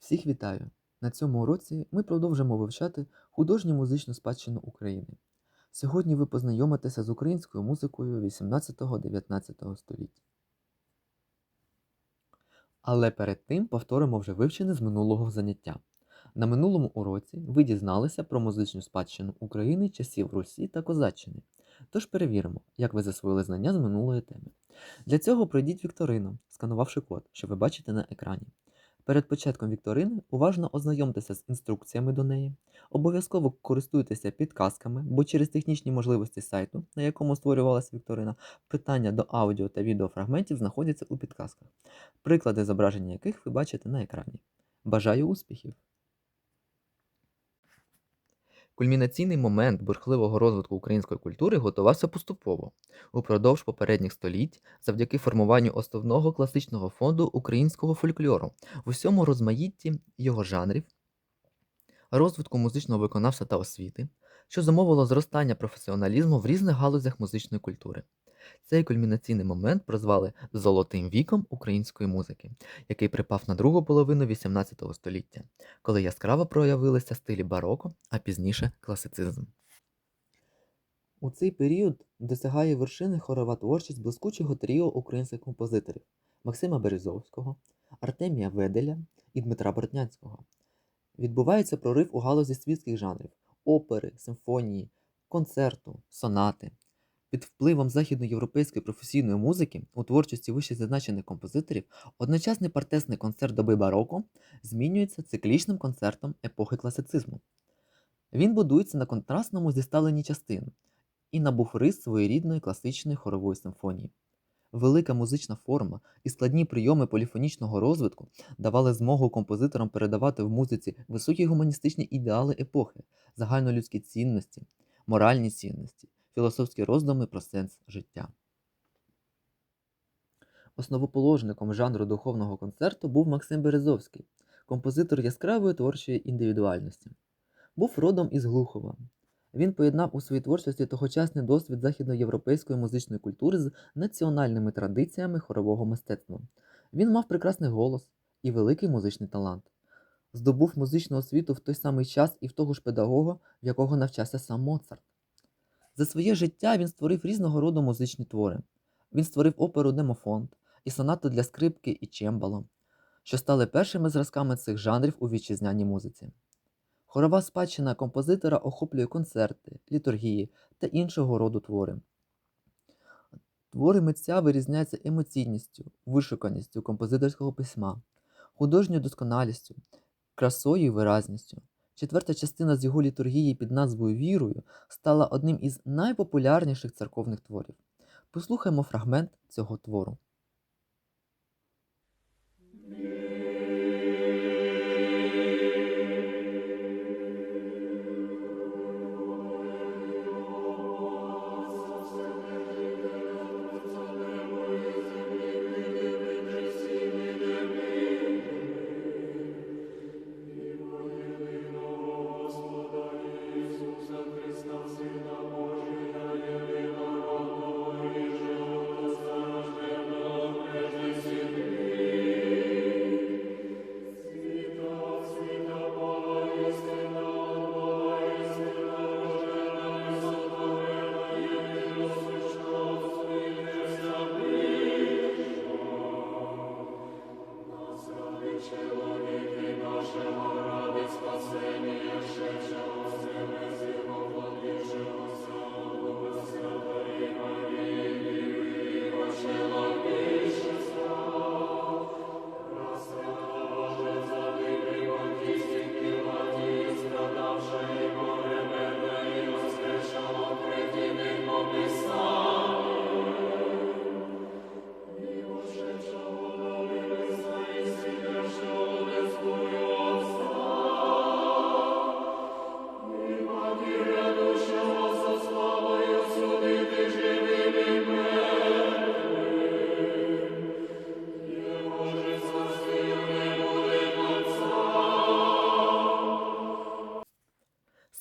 Всіх вітаю! На цьому уроці ми продовжимо вивчати художню музичну спадщину України. Сьогодні ви познайомитеся з українською музикою 18-19 століття. Але перед тим повторимо вже вивчене з минулого заняття. На минулому уроці ви дізналися про музичну спадщину України часів Русі та Козаччини. Тож перевіримо, як ви засвоїли знання з минулої теми. Для цього пройдіть вікторину, сканувавши код, що ви бачите на екрані. Перед початком вікторини уважно ознайомтеся з інструкціями до неї. Обов'язково користуйтеся підказками, бо через технічні можливості сайту, на якому створювалася вікторина, питання до аудіо та відеофрагментів знаходяться у підказках, приклади зображення яких ви бачите на екрані. Бажаю успіхів! Кульмінаційний момент бурхливого розвитку української культури готувався поступово упродовж попередніх століть завдяки формуванню основного класичного фонду українського фольклору в усьому розмаїтті його жанрів, розвитку музичного виконавства та освіти, що замовило зростання професіоналізму в різних галузях музичної культури. Цей кульмінаційний момент прозвали Золотим віком української музики, який припав на другу половину XVIII століття, коли яскраво проявилися стилі бароко, а пізніше класицизм. У цей період досягає вершини хорова творчість блискучого тріо українських композиторів Максима Березовського, Артемія Веделя і Дмитра Бортнянського. Відбувається прорив у галузі світських жанрів опери, симфонії, концерту, сонати. Під впливом західноєвропейської професійної музики у творчості вищезазначених композиторів одночасний партесний концерт доби бароко змінюється циклічним концертом епохи класицизму. Він будується на контрастному зіставленні частин і набув рис своєрідної класичної хорової симфонії. Велика музична форма і складні прийоми поліфонічного розвитку давали змогу композиторам передавати в музиці високі гуманістичні ідеали епохи, загальнолюдські цінності, моральні цінності, філософські роздуми про сенс життя. Основоположником жанру духовного концерту був Максим Березовський, композитор яскравої творчої індивідуальності. Був родом із Глухова. Він поєднав у своїй творчості тогочасний досвід західноєвропейської музичної культури з національними традиціями хорового мистецтва. Він мав прекрасний голос і великий музичний талант. Здобув музичну освіту в той самий час і в того ж педагога, в якого навчався сам Моцарт. За своє життя він створив різного роду музичні твори. Він створив оперу Демофонд і сонату для скрипки і чембало, що стали першими зразками цих жанрів у вітчизняній музиці. Хорова спадщина композитора охоплює концерти, літургії та іншого роду твори. Твори митця вирізняються емоційністю, вишуканістю композиторського письма, художньою досконалістю, красою і виразністю. Четверта частина з його літургії під назвою Вірою стала одним із найпопулярніших церковних творів. Послухаймо фрагмент цього твору.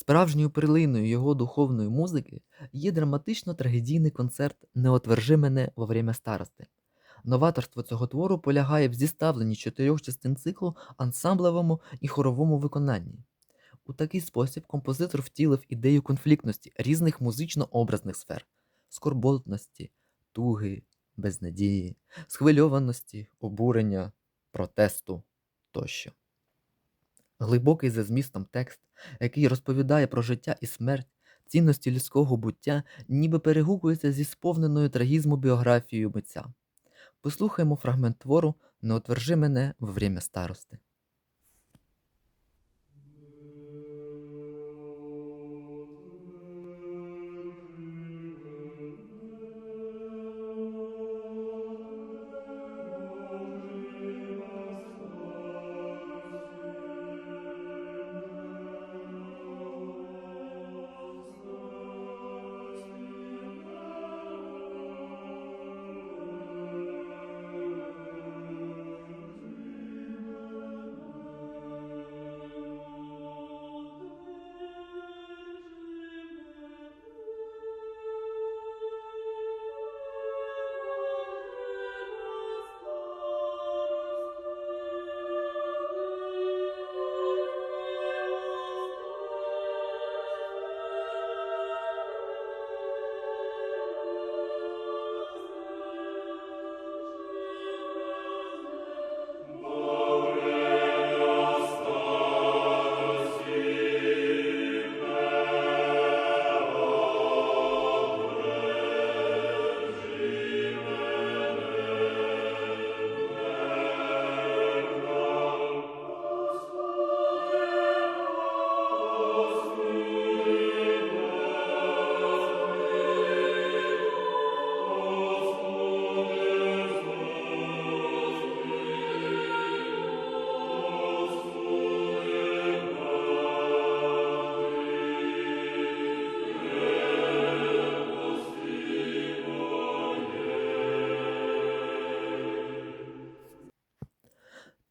Справжньою перлиною його духовної музики є драматично-трагедійний концерт Не мене во время старости, Новаторство цього твору полягає в зіставленні чотирьох частин циклу ансамблевому і хоровому виконанні. У такий спосіб композитор втілив ідею конфліктності різних музично-образних сфер скорботності, туги, безнадії, схвильованості, обурення, протесту тощо. Глибокий за змістом текст, який розповідає про життя і смерть, цінності людського буття, ніби перегукується зі сповненою трагізму біографією митця. Послухаймо фрагмент твору Не отвержи мене во время старости.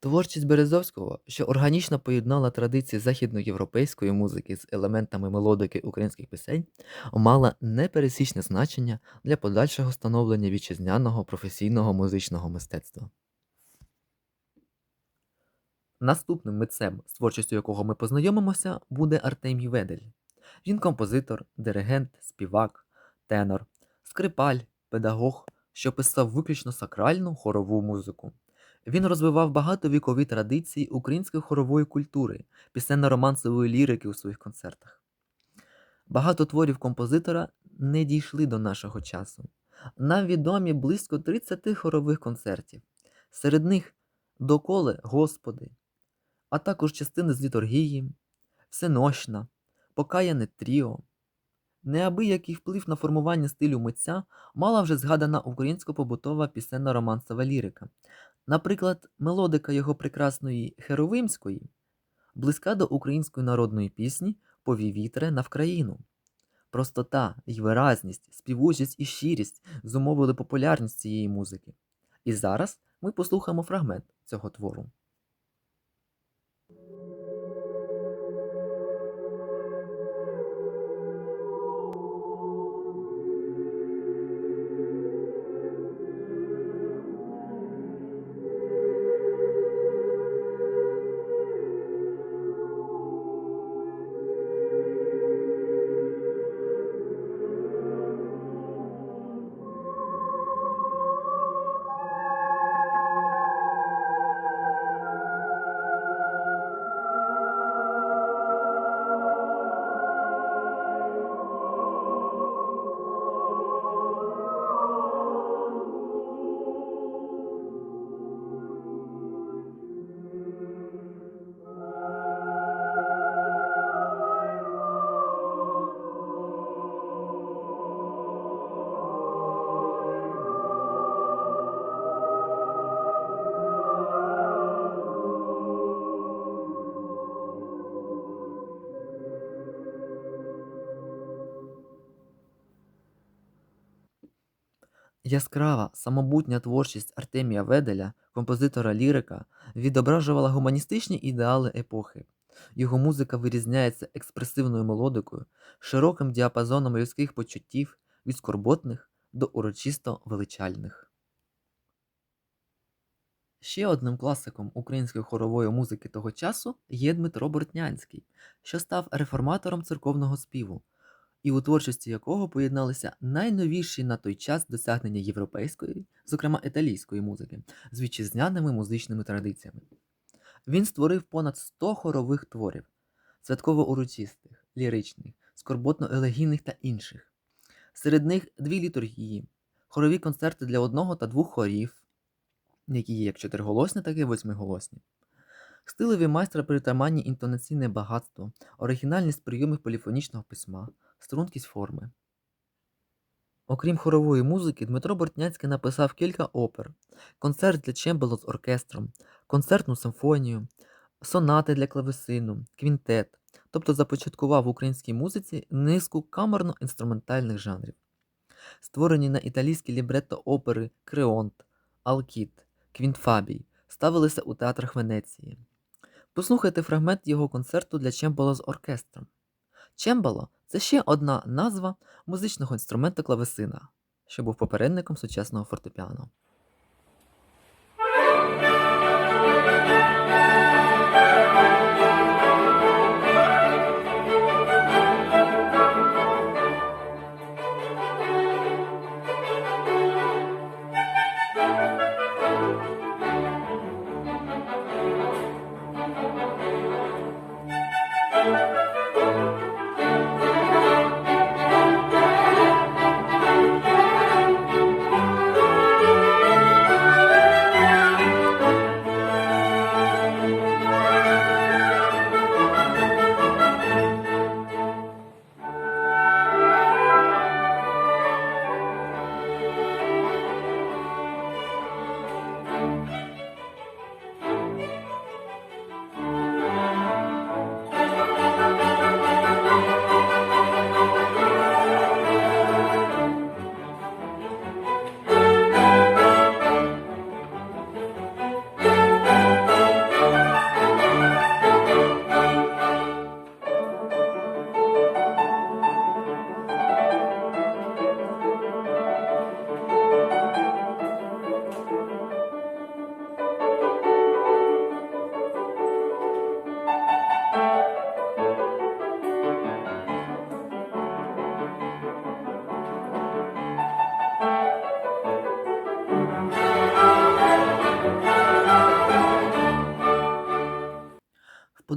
Творчість Березовського, що органічно поєднала традиції західноєвропейської музики з елементами мелодики українських пісень, мала непересічне значення для подальшого становлення вітчизняного професійного музичного мистецтва. Наступним митцем, з творчістю якого ми познайомимося, буде Артемій Ведель. Він композитор, диригент, співак, тенор, скрипаль, педагог, що писав виключно сакральну хорову музику. Він розвивав багатовікові традиції української хорової культури, пісенно-романсової лірики у своїх концертах. Багато творів композитора не дійшли до нашого часу. Нам відомі близько 30 хорових концертів. Серед них Доколе Господи, а також частини з літургії, Всенощна, Покаяне Тріо. Неабиякий вплив на формування стилю митця мала вже згадана українсько-побутова пісенно-романсова лірика. Наприклад, мелодика його прекрасної Херовимської близька до української народної пісні Повій вітре на Вкраїну. Простота й виразність, співучість і щирість зумовили популярність цієї музики. І зараз ми послухаємо фрагмент цього твору. Яскрава, самобутня творчість Артемія Веделя, композитора лірика, відображувала гуманістичні ідеали епохи. Його музика вирізняється експресивною мелодикою, широким діапазоном людських почуттів від скорботних до урочисто величальних. Ще одним класиком української хорової музики того часу є Дмитро Бортнянський, що став реформатором церковного співу, і у творчості якого поєдналися найновіші на той час досягнення європейської, зокрема італійської музики, з вітчизняними музичними традиціями. Він створив понад 100 хорових творів, святково-урочистих, ліричних, скорботно-елегійних та інших. Серед них дві літургії, хорові концерти для одного та двох хорів, які є як чотириголосні, так і восьмиголосні. Стилеві майстра притаманні інтонаційне багатство, оригінальність прийомів поліфонічного письма, стрункість форми. Окрім хорової музики, Дмитро Бортнянський написав кілька опер, концерт для чембело з оркестром, концертну симфонію, сонати для клавесину, квінтет, тобто започаткував в українській музиці низку камерно-інструментальних жанрів. Створені на італійські лібретто опери Креонт, Алкіт, Квінтфабій ставилися у театрах Венеції. Послухайте фрагмент його концерту для чембало з оркестром. Чембало це ще одна назва музичного інструмента клавесина, що був попередником сучасного фортепіано.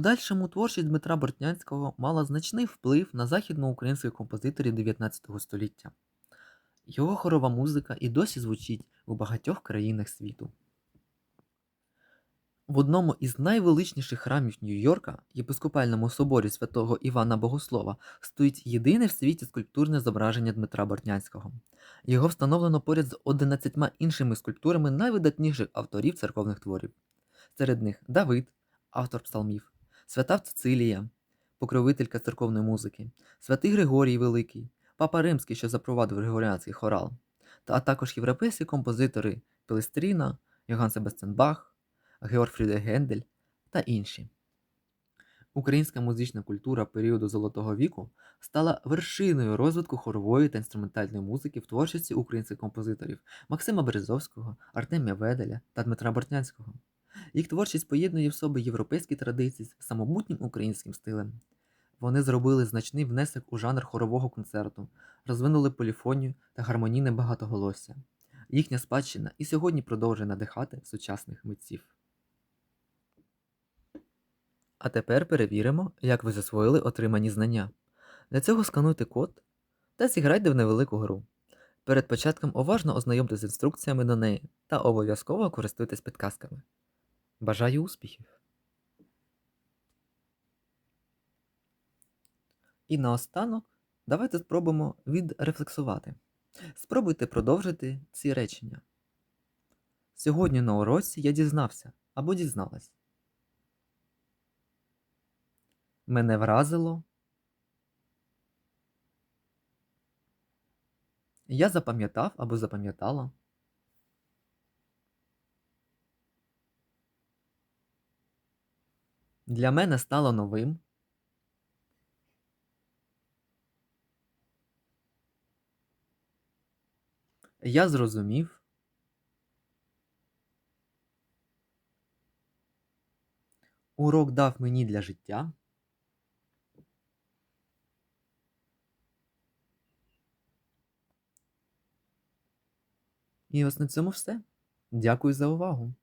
Подальшому творчість Дмитра Бортнянського мала значний вплив на західноукраїнських композиторів 19 століття. Його хорова музика і досі звучить у багатьох країнах світу. В одному із найвеличніших храмів Нью-Йорка, єпископальному соборі святого Івана Богослова, стоїть єдине в світі скульптурне зображення Дмитра Бортнянського. Його встановлено поряд з 11 іншими скульптурами найвидатніших авторів церковних творів. Серед них Давид, автор псалмів, свята Цицилія, покровителька церковної музики, святий Григорій Великий, Папа Римський, що запровадив григоріанський хорал, та також європейські композитори Пелестріна, Йоганн Себастьян Бах, Георг Фріде Гендель та інші. Українська музична культура періоду Золотого віку стала вершиною розвитку хорової та інструментальної музики в творчості українських композиторів Максима Березовського, Артемія Веделя та Дмитра Бортнянського. Їх творчість поєднує в собі європейські традиції з самобутнім українським стилем. Вони зробили значний внесок у жанр хорового концерту, розвинули поліфонію та гармонійне багатоголосся. Їхня спадщина і сьогодні продовжує надихати сучасних митців. А тепер перевіримо, як ви засвоїли отримані знання. Для цього скануйте код та зіграйте в невелику гру. Перед початком уважно ознайомтеся з інструкціями до неї та обов'язково користуйтесь підказками. Бажаю успіхів! І наостанок давайте спробуємо відрефлексувати. Спробуйте продовжити ці речення. Сьогодні на уроці я дізнався або дізналась. Мене вразило. Я запам'ятав або запам'ятала. Для мене стало новим. Я зрозумів. урок дав мені для життя? І ось на цьому все. Дякую за увагу.